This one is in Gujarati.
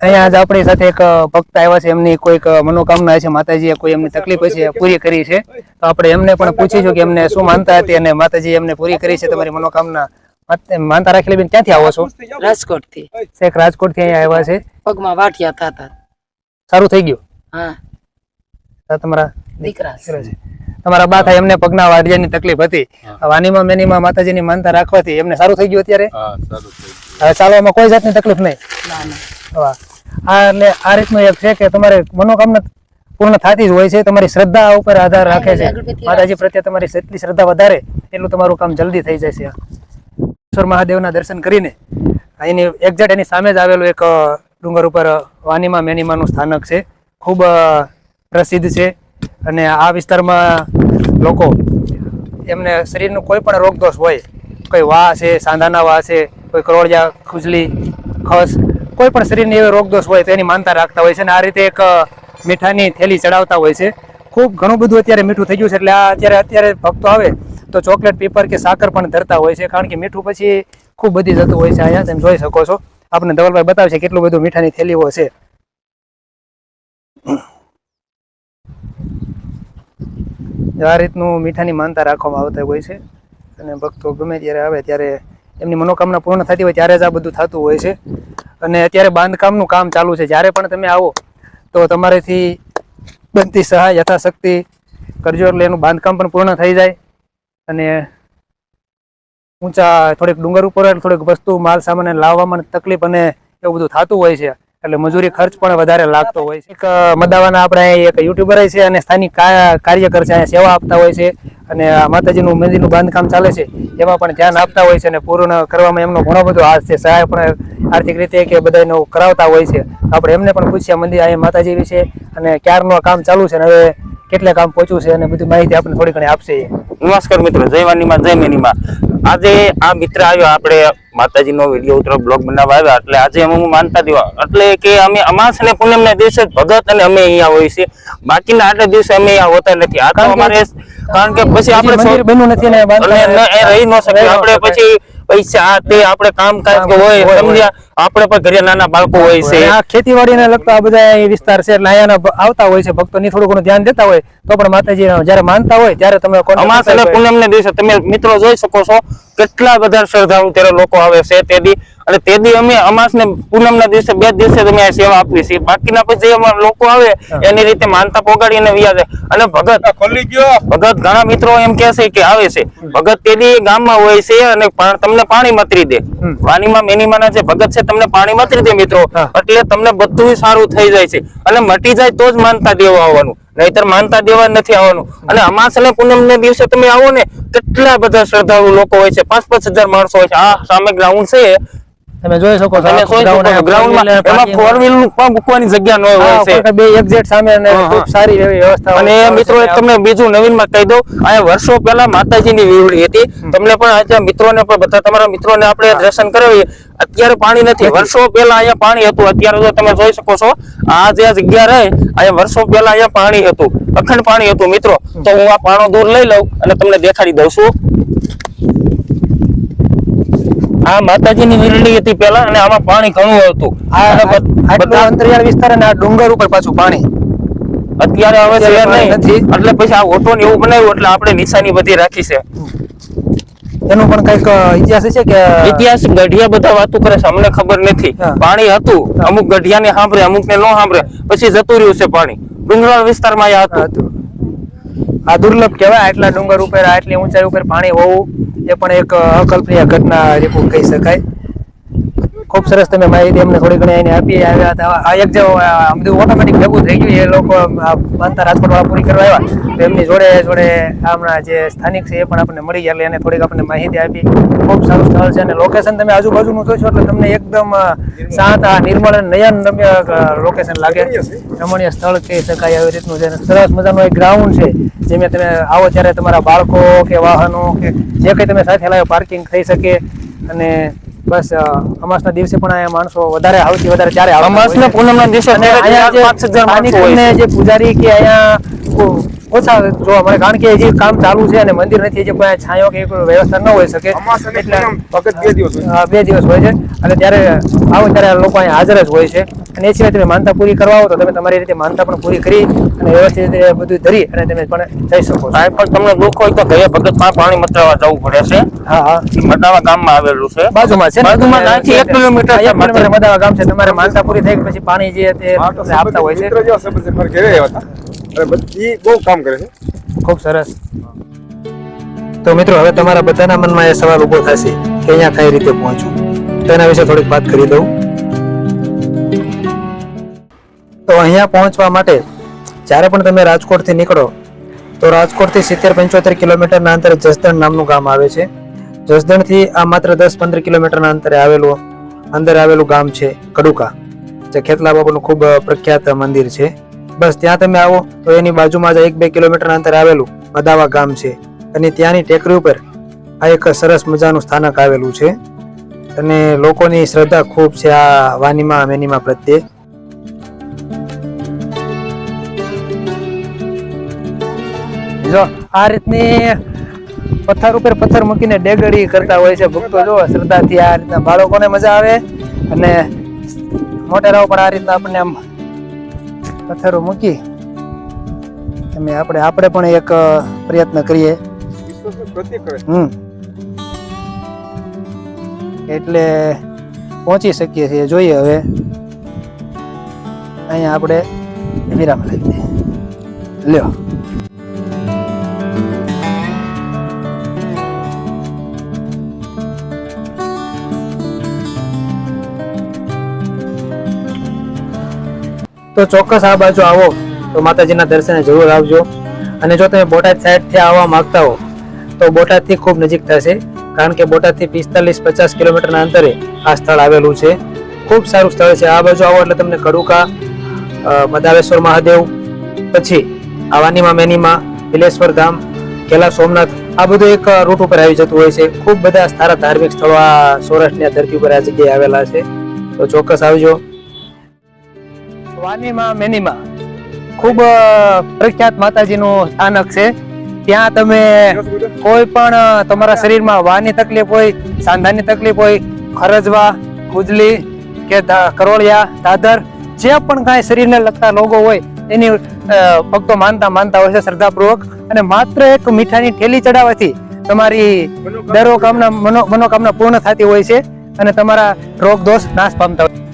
અહીંયા આજ આપણી સાથે એક ભક્ત આવ્યા છે. એમની કોઈક મનોકામના છે. માતાજીએ કોઈ એમની તકલીફ હશે પૂરી કરી છે. તો આપણે એમને પણ પૂછીશું કે એમને શું માનતા હતી અને માતાજી એમને પૂરી કરી છે તમારી મનોકામના. માનતા રાખેલી બેન ક્યાંથી આવો છો? રાજકોટથી શેખ રાજકોટથી અહીંયા આવ્યા છે. પગમાં વાઠિયા થતા. સારું થઈ ગયું? હા. તમારા દીકરા છે. તમારા બા થાય એમને પગના વાડિયાની તકલીફ હતી. વાનીમાં મેનીમાં માતાજીની માનતા રાખવાથી એમને સારું થઈ ગયું અત્યારે? હા સારું થઈ હવે ચાલવામાં કોઈ જાતની તકલીફ નહીં. ના ના. વાહ. આ એટલે આ રીતનું એક છે કે તમારે મનોકામના પૂર્ણ થતી જ હોય છે. તમારી શ્રદ્ધા ઉપર આધાર રાખે છે. માતાજી પ્રત્યે તમારી જેટલી શ્રદ્ધા વધારે એટલું તમારું કામ જલ્દી થઈ જશે. ઈશ્વર મહાદેવના દર્શન કરીને એની એક્ઝેક્ટ એની સામે જ આવેલું એક ડુંગર ઉપર વાનીમાં મેનીમાનું સ્થાનક છે. ખૂબ પ્રસિદ્ધ છે અને આ વિસ્તારમાં લોકો એમને શરીરનું કોઈ પણ રોગદોષ હોય, કોઈ વા છે સાંધાના વા છે કોઈ કરોળિયા, ખુજલી, ખસ, કોઈ પણ શરીરની એવો રોગદોષ હોય તો એની માનતા રાખતા હોય છે અને આ રીતે એક મીઠાની થેલી ચડાવતા હોય છે. ખૂબ ઘણું બધું અત્યારે મીઠું થઈ ગયું છે. એટલે આ અત્યારે અત્યારે ભક્તો આવે તો ચોકલેટ, પેપર કે સાકર પણ ધરતા હોય છે. કારણ કે મીઠું પછી ખૂબ બધી જતું હોય છે અહીંયા. તમે જોઈ શકો છો. આપણે ધવલભાઈ બતાવશે કેટલું બધું મીઠાની થેલીઓ છે. આ રીતનું મીઠાની માનતા રાખવામાં આવતા હોય છે. અને ભક્તો ગમે ત્યારે આવે ત્યારે એમની મનોકામના પૂર્ણ થતી હોય ત્યારે જ આ બધું થતું હોય છે. અને અત્યારે બાંધકામનું કામ ચાલુ છે. જ્યારે પણ તમે આવો તો તમારેથી બનતી સહાય યથાશક્તિ કરજો એટલે એનું બાંધકામ પણ પૂર્ણ થઈ જાય અને ઊંચા થોડીક ડુંગર ઉપર થોડીક વસ્તુ, માલ સામાન લાવવામાં તકલીફ અને એવું બધું થતું હોય છે. એટલે મજૂરી ખર્ચ પણ વધારે લાગતો હોય છે. એક મદાવાના આપણે એક યુટ્યુબર છે અને સ્થાનિક કાર્યકર છે, અહીંયા સેવા આપતા હોય છે અને માતાજીનું મંદિરનું બાંધકામ ચાલે છે. એમાં પણ ધ્યાન આપતા હોય છે અને પૂર્ણ કરવામાં એમનો ઘણો બધો હાથ છે. સહાય પણ આર્થિક રીતે કે બધાનો કરાવતા હોય છે. આપણે એમને પણ પૂછ્યા મંદિર અહીંયા માતાજી વિશે અને ક્યારનું કામ ચાલુ છે અને હવે કેટલે કામ પહોંચ્યું છે અને બધી માહિતી આપણે થોડી ઘણી આપશે. નમસ્કાર મિત્રો જય વાનીમાં જય મેનીમાં. આજે આ મિત્ર આવ્યો આપણે માતાજીનો વીડિયો ઉતરો બ્લોગ બનાવવા આવ્યા. એટલે આજે અમે હું માનતા દેવા એટલે કે અમે અમાસ અને પૂનમ ના દિવસે ભગત અને અમે અહીંયા હોય છે બાકીના આટલા દિવસે અમે અહીંયા હોતા નથી. આ તો અમારે કારણ કે પછી આપણે બન્યું નથી ન- એ રહી ન શકે આપણે પછી પૈસા આ તે આપણે કામ કાજ કે હોય સમજ્યા? આપણે પણ ઘરે નાના બાળકો હોય છે. આ ખેતીવાડીને લગતા આ બધા વિસ્તાર છે એટલે અહીંયાના આવતા હોય છે ભક્તોની થોડું ઘણું ધ્યાન દેતા હોય તો પણ માતાજી જયારે માનતા હોય ત્યારે તમે અમાસ અને પૂનમ ના દિવસે તમે મિત્રો જોઈ શકો છો કેટલા બધા શ્રદ્ધાળુ ત્યારે લોકો આવે છે તે દી. અને તે દી અમે અમાસ ને પૂનમ ના દિવસે બે દિવસે તમે આ સેવા આપવી છે બાકીના પછી જે અમારા લોકો આવે એની રીતે માનતા પોગાડીને વ્યા વ્યાજે. અને ભગત ખોલી ગયો. ભગત ઘણા મિત્રો એમ કે છે કે આવે છે. ભગત તેદી ગામમાં હોય છે અને તમને પાણી મતરી દે. વાનીમાં મેનીમાં જે ભગત છે તમને પાણી મતરી દે મિત્રો. એટલે તમને બધું સારું થઈ જાય છે. અને મટી જાય તો જ માનતા દેવા આવવાનું. નહીતર માનતા દેવા નથી આવવાનું. અને અમાસ અને પૂનમ ને દિવસે તમે આવો ને કેટલા બધા શ્રદ્ધાળુ લોકો હોય છે. પાંચ પાંચ હજાર માણસો હોય છે. આ સામે ગ્રાઉન્ડ છે. તમે જોઈ શકો છો ગ્રાઉન્ડમાં એમાં ફોર વ્હીલ પણ મૂકવાની જગ્યા ન હોય છે. બે એક્ઝેટ સામે અને ખૂબ સારી એવી વ્યવસ્થા અને મિત્રો એક તમને બીજું નવીનમાં કહી દઉં. અહીંયા વર્ષો પહેલા માતાજીની વીવડી હતી. તમને પણ આજે મિત્રોને પણ બધા તમારા મિત્રોને આપણે દર્શન કરાવીએ. અત્યારે પાણી નથી. વર્ષો પહેલા અહીંયા પાણી હતું. અત્યારે તો તમે જોઈ શકો છો આ જે જગ્યા રહે અહીંયા વર્ષો પહેલા અહીંયા પાણી હતું. અખંડ પાણી હતું મિત્રો. તો હું આ પાણો દૂર લઈ લઉં અને તમને દેખાડી દઉં છું. આ માતાજીની વીરડી હતી પેલા અને આમાં પાણી ઘણું હતું. આ અને આ- બધ- અંતરિયાળ વિસ્તાર અને આ ડુંગર ઉપર પાછું પાણી. અત્યારે હવે શહેર નહીં. એટલે પછી આ ઓટો ને એવું બનાવ્યું એટલે આપણે નિશાની બધી રાખી છે. એનું પણ કંઈક ઇતિહાસ છે કે ઇતિહાસ ગઢિયા બધા વાતો કરે છે અમને ખબર નથી. પાણી હતું. અમુક ગઢિયા ને સાંભળે અમુક ને ન સાંભળે. પછી જતું રહ્યું છે પાણી. ડુંગરાળ વિસ્તારમાં આ હતું. આ દુર્લભ કહેવાય, આટલા ડુંગર ઉપર, આટલી ઊંચાઈ ઉપર પાણી હોવું એ પણ એક અકલ્પનીય ઘટના રીપુ કહી શકાય. ખૂબ સરસ તમે માહિતી અમને થોડી ઘણી એને આપી આવ્યા હતા. આ એક જે બધું ઓટોમેટિક ભેગું થઈ ગયું એ લોકો આ માનતા રાજકોટ વાળા પૂરી કરવા આવ્યા. તો એમની જોડે જોડે હમણાં જે સ્થાનિક છે એ પણ આપણને મળી ગયા એટલે એને થોડીક આપણને માહિતી આપી. ખૂબ સારું સ્થળ છે અને લોકેશન તમે આજુબાજુનું જોશો એટલે તમને એકદમ શાંત આ નિર્મળ અને નયન રમ્ય લોકેશન લાગે. રમણીય સ્થળ કહી શકાય આવી રીતનું છે. સરસ મજાનું એક ગ્રાઉન્ડ છે, જેમાં તમે આવો ત્યારે તમારા બાળકો કે વાહનો કે જે કંઈ તમે સાથે લાવ્યો પાર્કિંગ થઈ શકે. અને બસ અમાસના દિવસે પણ અહીંયા માણસો વધારે આવતી વધારે હોય અમાસના. પૂનમના દિવસે અહીંયા જે. જે પૂજારી કે અહીંયા ઓછા જોવા મળે કારણ કે હજી કામ ચાલુ છે અને મંદિર નથી હજી કોઈ છાંયો કે કોઈ વ્યવસ્થા ન હોઈ શકે એટલે પૂનમ વખત બે દિવસ હોય. બે દિવસ હોય છે અને ત્યારે આવો ત્યારે લોકો અહીંયા હાજર જ હોય છે અને એ સિવાય તમે માનતા પૂરી કરવા આવો તો તમે તમારી રીતે માનતા પણ પૂરી કરી વ્યવસ્થિત રીતે બધું ધરી અને તમે પણ જઈ શકો છો. સાહેબ પણ તમને દુઃખ હોય તો ગયા ભગતમાં પાણી મટાવવા જવું પડે છે. હા હા. મટાવા મડાવા ગામમાં આવેલું છે. બાજુમાં છે બાજુમાં અહીંથી એક કિલોમીટર છે અહીંયા ગામ છે. તમારે માનતા પૂરી થઈ પછી પાણી જે તે આપતા હોય છે. મિત્ર જેવા સંબંધ છે. મારા ઘરે આવ્યા હતા. અને બધી બહુ કામ કરે છે. ખૂબ સરસ. તો મિત્રો હવે તમારા બધાના મનમાં એ સવાલ ઊભો થશે કે અહીંયા કઈ રીતે પહોંચવું. તેના વિશે થોડીક વાત કરી દઉં. તો અહીંયા પહોંચવા માટે જ્યારે પણ તમે રાજકોટથી નીકળો, તો રાજકોટથી સિત્તેર પંચોતેર કિલોમીટરના અંતરે જસદણ નામનું ગામ આવે છે. જસદણથી આ માત્ર દસ પંદર કિલોમીટરના અંતરે આવેલું, અંદર આવેલું ગામ છે કડુકા, જે ખેતલા બાપુનું ખૂબ પ્રખ્યાત મંદિર છે. બસ ત્યાં તમે આવો, તો એની બાજુમાં જ એક બે કિલોમીટરના અંતરે આવેલું મદાવા ગામ છે. અને ત્યાંની ટેકરી ઉપર આ એક સરસ મજાનું સ્થાનક આવેલું છે. અને લોકોની શ્રદ્ધા ખૂબ છે આ વાનીમાં, મેનીમાં પ્રત્યે. જો આ રીતની પથ્થર ઉપર પથ્થર મૂકીને ડેગડી કરતા હોય છે ભક્તો જો શ્રદ્ધાથી આ રીતના બાળકોને મજા આવે અને મોટેરાઓ પણ આ રીતના આપણને આમ પથ્થરો મૂકી અમે આપણે આપણે પણ એક પ્રયત્ન કરીએ. હમ. એટલે પહોંચી શકીએ છીએ જોઈએ હવે. અહીંયા આપણે વિરામ લઈ દઈએ લ્યો. તો ચોક્કસ આ બાજુ આવો. તો માતાજીના દર્શને જરૂર આવજો. અને જો તમે બોટાદ સાઈડથી આવવા માંગતા હો, તો બોટાદથી ખૂબ નજીક થશે. કારણ કે બોટાદથી પિસ્તાલીસ પચાસ કિલોમીટરના અંતરે આ સ્થળ આવેલું છે. ખૂબ સારું સ્થળ છે. આ બાજુ આવો એટલે તમને કડુકા મદાવેશ્વર મહાદેવ, પછી આવાનીમાં મેનીમાં, બિલેશ્વર ધામ કેલા સોમનાથ, આ બધું એક રૂટ ઉપર આવી જતું હોય છે. ખૂબ બધા સારા ધાર્મિક સ્થળો આ સૌરાષ્ટ્રની ધરતી ઉપર આ જગ્યાએ આવેલા છે. તો ચોક્કસ આવજો. વાનીમાં મેનીમાં. ખૂબ પ્રખ્યાત માતાજીનું સ્થાનક છે. ત્યાં તમે કોઈ પણ તમારા શરીરમાં વાની તકલીફ હોય સાંધાની તકલીફ હોય ખરજવા ખુજલી કે કરોળિયા દાદર જે પણ કાંઈ શરીરને લગતા રોગો હોય એની ભક્તો માનતા માનતા હોય છે શ્રદ્ધાપૂર્વક. અને માત્ર એક મીઠાની ઠેલી ચડાવવાથી તમારી દરો કામના મનો મનોકામના પૂર્ણ થતી હોય છે અને તમારા રોગ દોષ નાશ પામતા હોય